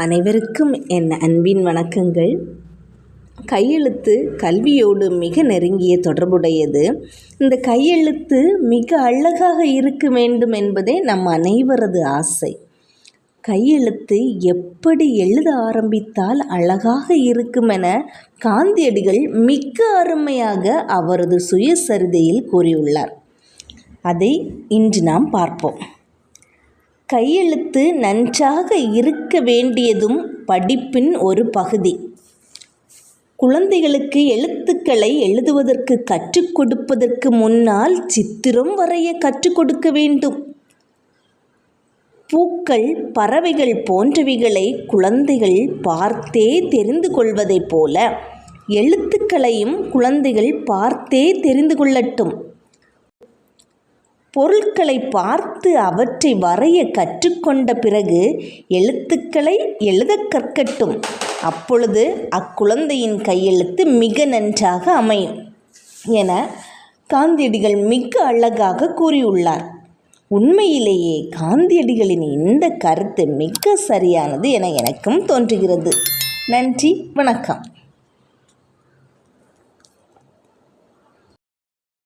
அனைவருக்கும் என் அன்பின் வணக்கங்கள். கையெழுத்து கல்வியோடு மிக நெருங்கிய தொடர்புடையது. இந்த கையெழுத்து மிக அழகாக இருக்க வேண்டும் என்பதே நம் அனைவரது ஆசை. கையெழுத்து எப்படி எழுத ஆரம்பித்தால் அழகாக இருக்குமென காந்தியடிகள் மிக அருமையாக அவரது சுயசரிதையில் கூறியுள்ளார். அதை இன்று நாம் பார்ப்போம். கையெழுத்து நன்றாக இருக்க வேண்டியதும் படிப்பின் ஒரு பகுதி. குழந்தைகளுக்கு எழுத்துக்களை எழுதுவதற்கு கற்றுக் கொடுப்பதற்கு முன்னால் சித்திரம் வரைய கற்றுக் கொடுக்க வேண்டும். பூக்கள் பறவைகள் போன்றவைகளை குழந்தைகள் பார்த்தே தெரிந்து கொள்வதைப் போல எழுத்துக்களையும் குழந்தைகள் பார்த்தே தெரிந்து கொள்ளட்டும். பொருட்களை பார்த்து அவற்றை வரைய கற்றுக்கொண்ட பிறகு எழுத்துக்களை எழுதக் கற்கட்டும். அப்பொழுது அக்குழந்தையின் கையெழுத்து மிக நன்றாக அமையும் என காந்தியடிகள் மிக அழகாக கூறியுள்ளார். உண்மையிலேயே காந்தியடிகளின் இந்த கருத்து மிக சரியானது என எனக்கும் தோன்றுகிறது. நன்றி வணக்கம்.